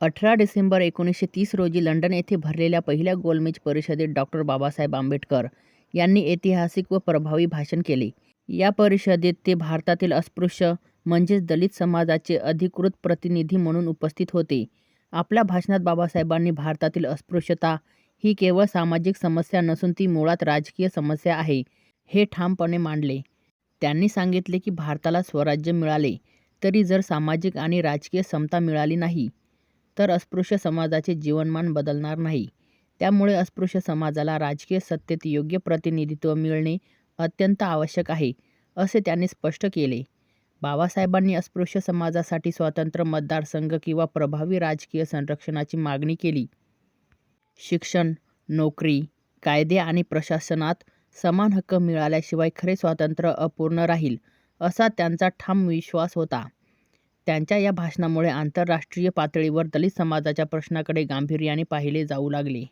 अठरा डिसेंबर एकोणीसशे तीस रोजी लंडन येथे भरलेल्या पहिल्या गोलमेज परिषदेत डॉ. बाबासाहेब आंबेडकर यांनी ऐतिहासिक व प्रभावी भाषण केले. या परिषदेत ते भारतातील अस्पृश्य म्हणजेच दलित समाजाचे अधिकृत प्रतिनिधी म्हणून उपस्थित होते. आपल्या भाषणात बाबासाहेबांनी भारतातील अस्पृश्यता ही केवळ सामाजिक समस्या नसून ती मुळात राजकीय समस्या आहे, हे ठामपणे मांडले. त्यांनी सांगितले की भारताला स्वराज्य मिळाले तरी जर सामाजिक आणि राजकीय समता मिळाली नाही, तर अस्पृश्य समाजाचे जीवनमान बदलणार नाही. त्यामुळे अस्पृश्य समाजाला राजकीय सत्तेत योग्य प्रतिनिधित्व मिळणे अत्यंत आवश्यक आहे, असे त्यांनी स्पष्ट केले. बाबासाहेबांनी अस्पृश्य समाजासाठी स्वतंत्र मतदारसंघ किंवा प्रभावी राजकीय संरक्षणाची मागणी केली. शिक्षण, नोकरी, कायदे आणि प्रशासनात समान हक्क मिळाल्याशिवाय खरे स्वातंत्र्य अपूर्ण राहील, असा त्यांचा ठाम विश्वास होता. त्यांच्या या भाषणामुळे आंतरराष्ट्रीय पातळीवर दलित समाजाच्या प्रश्नाकडे गांभीर्याने पाहिले जाऊ लागले.